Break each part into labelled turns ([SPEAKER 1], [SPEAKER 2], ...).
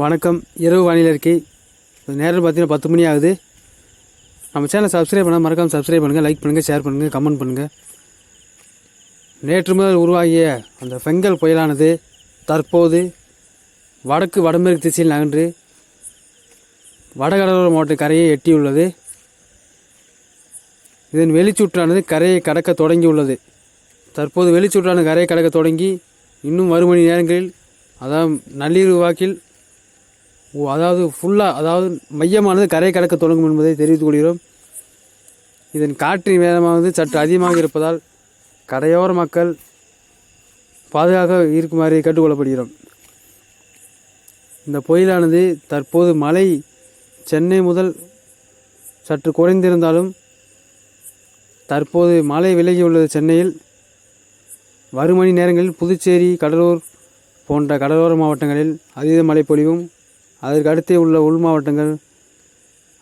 [SPEAKER 1] வணக்கம். இரவு வானிலை இருக்கை நேரில் பார்த்தீங்கன்னா பத்து மணி ஆகுது. நம்ம சேனலை சப்ஸ்கிரைப் பண்ணால் மறக்காமல் சப்ஸ்கிரைப் பண்ணுங்கள் லைக் பண்ணுங்கள் ஷேர் பண்ணுங்கள் கமெண்ட் பண்ணுங்கள் நேற்று முதல் உருவாகிய அந்த பெங்கல் புயலானது தற்போது வடக்கு வடமேற்கு திசையில் நகன்று வடகடலோர மாவட்ட கரையை எட்டியுள்ளது. இதன் வெளிச்சுற்றானது கரையை கடக்க தொடங்கியுள்ளது. தற்போது வெளிச்சுற்றானது கரையை கடக்க தொடங்கி இன்னும் வரும் மணி நேரங்களில் அதாவது நள்ளிரவு வாக்கில் அதாவது ஃபுல்லாக அதாவது மையமானது கரை கடக்க தொடங்கும் என்பதை தெரிவித்துக் கொள்கிறோம். இதன் காற்றின் வேகமானது சற்று அதிகமாக இருப்பதால் கரையோர மக்கள் பாதுகாக்க இருக்குமாறு கேட்டுக்கொள்ளப்படுகிறோம். இந்த புயலானது தற்போது மழை சென்னை முதல் சற்று குறைந்திருந்தாலும் தற்போது மழை விலகியுள்ளது சென்னையில். வரும் மணி நேரங்களில் புதுச்சேரி கடலூர் போன்ற கடலோர மாவட்டங்களில் அதீத மழை பொழிவும் அதற்கு அடுத்தே உள்ள உள் மாவட்டங்கள்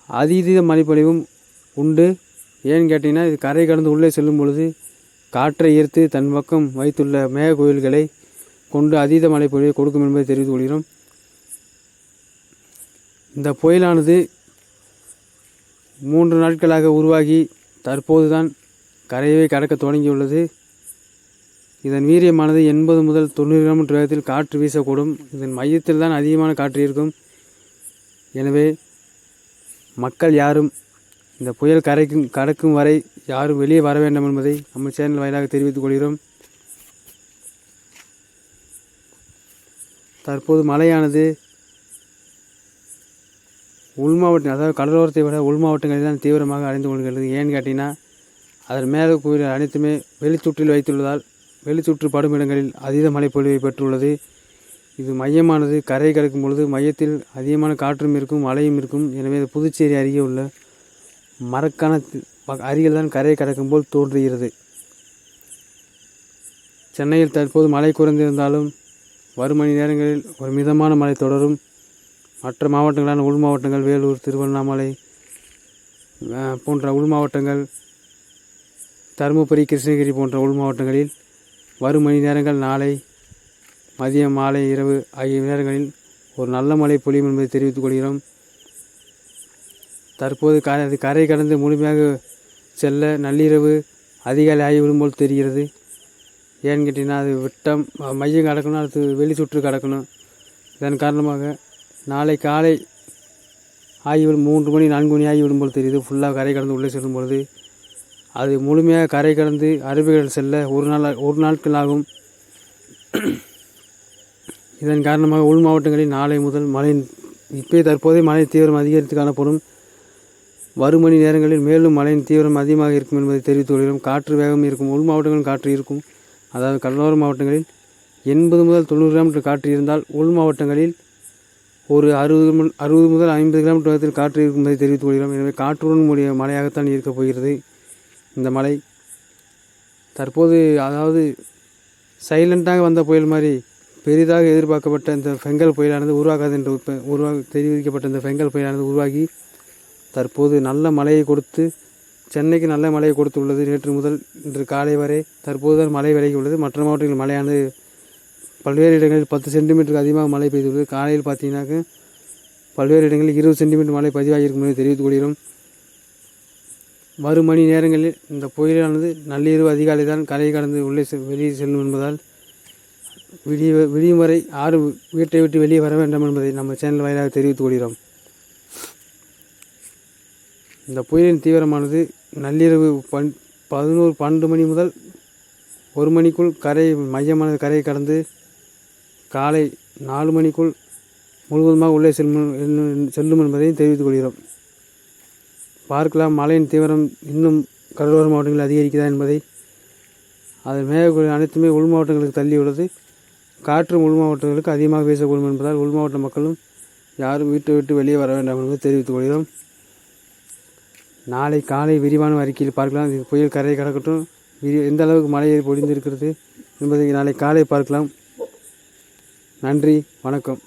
[SPEAKER 1] அதீத மழைப்பொழிவும் உண்டு. ஏன்னு கேட்டிங்கன்னா இது கரை கடந்து உள்ளே செல்லும் பொழுது காற்றை ஈர்த்து தன் பக்கம் வைத்துள்ள மேக கோயில்களை கொண்டு அதீத மழைப்பொழிவை கொடுக்கும் என்பதை தெரிவித்துக் கொள்கிறோம். இந்த புயலானது மூன்று நாட்களாக உருவாகி தற்போதுதான் கரையை கடக்க தொடங்கியுள்ளது. இதன் வீரியமானது எண்பது முதல் தொண்ணூறு கிலோமீட்டர் வேகத்தில் காற்று வீசக்கூடும். இதன் மையத்தில் தான் அதிகமான காற்று இருக்கும். எனவே மக்கள் யாரும் இந்த புயல் கரைக்கும் கடக்கும் வரை யாரும் வெளியே வர வேண்டாம் என்பதை நம்ம சேனல் வாயிலாக தெரிவித்துக் கொள்கிறோம். தற்போது மழையானது உள் மாவட்டம் அதாவது கடலோரத்தை விட உள் மாவட்டங்களில் தான் தீவிரமாக அடைந்து கொள்கிறது. ஏன்னு கேட்டிங்கன்னா அதன் மேலே கூறிய அனைத்துமே வெளிச்சுற்றில் வைத்துள்ளதால் வெளிச்சுற்று படும் இடங்களில் அதீத மழைப்பொழிவை பெற்றுள்ளது. இது மையமானது. கரை கடக்கும் பொழுது மையத்தில் அதிகமான காற்றும் இருக்கும் மழையும் இருக்கும். எனவே இது புதுச்சேரி அருகே உள்ள மரக்கான அருகில் தான் கரை கடக்கும் போல் தோன்றுகிறது. சென்னையில் தற்போது மழை குறைந்திருந்தாலும் வரும் மணி நேரங்களில் ஒரு மிதமான மழை தொடரும். மற்ற மாவட்டங்களான உள் மாவட்டங்கள் வேலூர் திருவண்ணாமலை போன்ற உள் மாவட்டங்கள் தருமபுரி கிருஷ்ணகிரி போன்ற உள் மாவட்டங்களில் வரும் மணி நேரங்கள் நாளை மதியம் மாலை இரவு ஆகிய நேரங்களில் ஒரு நல்ல மழை பொழியும் என்பதை தெரிவித்துக் கொள்கிறோம். தற்போது க அது கரை கடந்து முழுமையாக செல்ல நள்ளிரவு அதிகாலை ஆகிவிடும் போல் தெரிகிறது. ஏன்னு கேட்டிங்கன்னா அது விட்டம் மையம் கடக்கணும் அடுத்து வெளி சுற்று கடக்கணும். இதன் காரணமாக நாளை காலை ஆகிவிடும் மூன்று மணி நான்கு மணி ஆகிவிடும் போல் தெரியுது. ஃபுல்லாக கரை கடந்து உள்ளே செல்லும் பொழுது. அது முழுமையாக கரை கடந்து அருவிகள் செல்ல ஒரு நாள் ஒரு நாட்கள் ஆகும். இதன் காரணமாக உள் மாவட்டங்களில் நாளை முதல் மழை இப்போயே தற்போதைய மழை தீவிரம் அதிகரித்து காணப்படும். வரும் மணி நேரங்களில் மேலும் மழையின் தீவிரம் அதிகமாக இருக்கும் என்பதை தெரிவித்து கொள்கிறோம். காற்று வேகம் இருக்கும் உள் மாவட்டங்களில் காற்று இருக்கும். அதாவது கடலோர மாவட்டங்களில் எண்பது முதல் தொண்ணூறு கிலோமீட்டர் காற்று இருந்தால் உள் மாவட்டங்களில் ஒரு அறுபது அறுபது முதல் ஐம்பது கிலோமீட்டர் வேகத்தில் காற்று இருக்கும் என்பதை தெரிவித்துக் கொள்கிறோம். எனவே காற்றுடன் கூடிய மழையாகத்தான் இருக்கப் போகிறது இந்த மழை. தற்போது அதாவது சைலண்ட்டாக வந்த புயல் மாதிரி பெரிதாக எதிர்பார்க்கப்பட்ட இந்த ஃபெங்கல் புயலானது உருவாகாது என்று இப்ப உருவாக தெரிவிக்கப்பட்ட இந்த ஃபெங்கல் புயலானது உருவாகி தற்போது நல்ல மழையை கொடுத்து சென்னைக்கு நல்ல மழையை கொடுத்துள்ளது. நேற்று முதல் இன்று காலை வரை தற்போது தான் மழை விலகி உள்ளது மற்ற மாவட்டங்களில் மழையானது பல்வேறு இடங்களில் பத்து சென்டிமீட்டருக்கு அதிகமாக மழை பெய்துள்ளது. காலையில் பார்த்தீங்கன்னாக்க பல்வேறு இடங்களில் இருபது சென்டிமீட்டர் மழை பதிவாகியிருக்கும் என்று தெரிவித்துக் கொள்கிறோம் மணி நேரங்களில் இந்த புயலானது நள்ளிரவு அதிகாலை தான் கரை கடந்து உள்ளே செ- வெளியே செல்லும் என்பதால் விடிய விடியும் வரை யாரும் வீட்டை விட்டு வெளியே வர வேண்டாம் என்பதை நம்ம சேனல் வாயிலாக தெரிவித்துக் கொள்கிறோம். இந்த புயலின் தீவிரமானது நள்ளிரவு பன் பதினோரு பன்னெண்டு மணி முதல் ஒரு மணிக்குள் கரை மையமானது கரையை கடந்து காலை நாலு மணிக்குள் முழுவதுமாக உள்ளே செல்லும் செல்லும் என்பதையும் தெரிவித்துக் கொள்கிறோம். பார்க்கலாம் மழையின் தீவிரம் இன்னும் கடலோர மாவட்டங்களில் அதிகரிக்கிறதா என்பதை. அதன் மேகக்குழு அனைத்துமே உள் மாவட்டங்களுக்கு தள்ளியுள்ளது. காற்று உள் மாவட்டங்களுக்கு அதிகமாக வீசக்கூடும் என்பதால் உள் மாவட்ட மக்களும் யாரும் வீட்டை விட்டு வெளியே வர வேண்டாம் என்பதை தெரிவித்துக் கொள்கிறோம். நாளை காலை விரிவான அறிக்கையில் பார்க்கலாம். இது புயல் கரையை கடக்கட்டும். விரி எந்த அளவுக்கு மழை பொழிந்திருக்கிறது என்பதை நாளை காலை பார்க்கலாம். நன்றி. வணக்கம்.